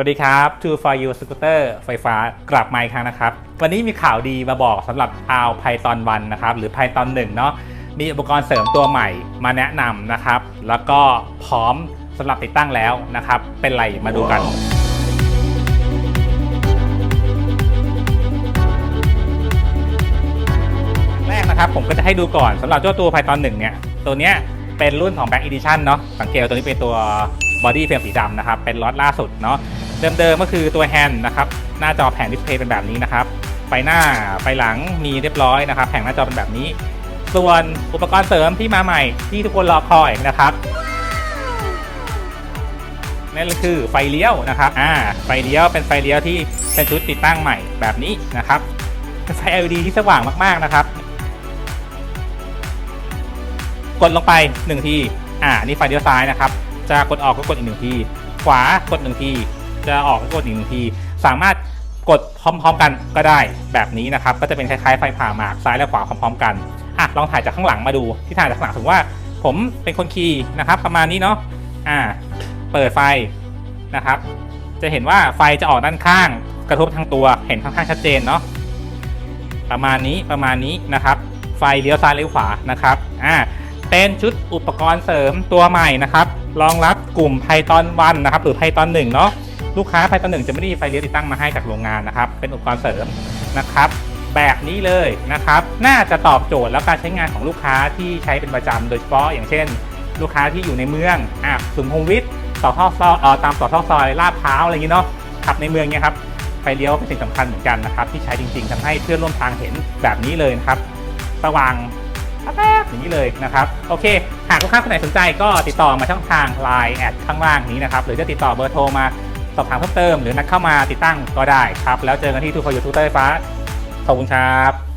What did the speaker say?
วัสดีครับ True for You Scooter ไฟฟ้ากลับมาอีกครั้งนะครับ วันนี้มีข่าวดีมาบอกสำหรับชาว Python 1นะครับ หรือ Python 1เนาะมีอุปกรณ์เสริมตัวใหม่มาแนะนำนะครับ แล้วก็พร้อมสำหรับติดตั้งแล้วนะครับ เป็นไรมาดูกันแรกนะครับผมก็จะให้ดูก่อนสำหรับเจ้าตัว Python 1เนี่ย ตัวเนี้ยเป็นรุ่นของ Back Edition เนาะสังเกตว่าตัวนี้เป็นตัว Body Frame สีดำนะครับ เป็นล็อตล่าสุดเนาะ เดิมๆก็คือตัวแฮนด์นะครับหน้าจอแผงดิสเพย์เป็นแบบนี้นะครับไฟหน้าไฟหลังมีเรียบร้อยนะครับ แผงหน้าจอเป็นแบบนี้ ส่วนอุปกรณ์เสริมที่มาใหม่ที่ทุกคนรอคอยนะครับนั่นก็คือไฟเลี้ยวนะครับอ่าไฟเลี้ยวเป็นไฟเลี้ยวที่เป็นชุดติดตั้งใหม่แบบนี้นะครับเป็นไฟ LED ที่สว่างมากๆนะครับ กดลงไป1ทีอ่านี่ไฟเลี้ยวซ้ายนะครับ จะกดออกก็กดอีกหนึ่งที ขวากดหนึ่งที จะออกก็กดอีกหนึ่งทีสามารถกดพร้อมๆกันก็ได้แบบนี้นะครับ ก็จะเป็นคล้ายๆไฟผ่าหมากซ้ายและขวาพร้อมๆกันอะลองถ่ายจากข้างหลังมาดูที่ถ่ายจากข้างหลังถึงว่า ผมเป็นคนขี่นะครับประมาณนี้เนาะอ่าเปิดไฟนะครับ จะเห็นว่าไฟจะออกด้านข้าง กระทบทางตัวเห็นค่อนข้างชัดเจนเนาะประมาณนี้ประมาณนี้นะครับ ไฟเลี้ยวซ้ายเลี้ยวขวานะครับอ่าเป็นชุดอุปกรณ์เสริมตัวใหม่นะครับรองรับกลุ่ม Python 1นะครับ หรือ Python 1เนาะ ลูกค้า Python 1จะไม่ได้มีไฟเลี้ยวติดตั้งมาให้จากโรงงานนะครับ เป็นอุปกรณ์เสริมนะครับแบบนี้เลยนะครับ น่าจะตอบโจทย์แล้วการใช้งานของลูกค้าที่ใช้เป็นประจำโดยเฉพาะอย่างเช่น ลูกค้าที่อยู่ในเมืองอะสุขุมวิทย์ต่อท่อซอยเอ่อตามต่อท่อซอยลาดพร้าวอะไรอย่างนี้เนาะขับในเมืองเนี่ยครับไฟเลี้ยวเป็นสิ่งสำคัญเหมือนกันนะครับ ที่ใช้จริงๆทำให้เพื่อนร่วมทางเห็นแบบนี้เลยนะครับสว่างแป๊บอย่างนี้เลยนะครับโอเค หากลูกค้าคนไหนสนใจก็ติดต่อมาช่องทาง Line แอดข้างล่างนี้นะครับหรือจะติดต่อเบอร์โทรมา สอบถามเพิ่มเติม หรือนัดเข้ามาติดตั้งก็ได้ครับ แล้วเจอกันที่ทูฟอยูทูเตอร์ไฟฟ้าขอบคุณครับ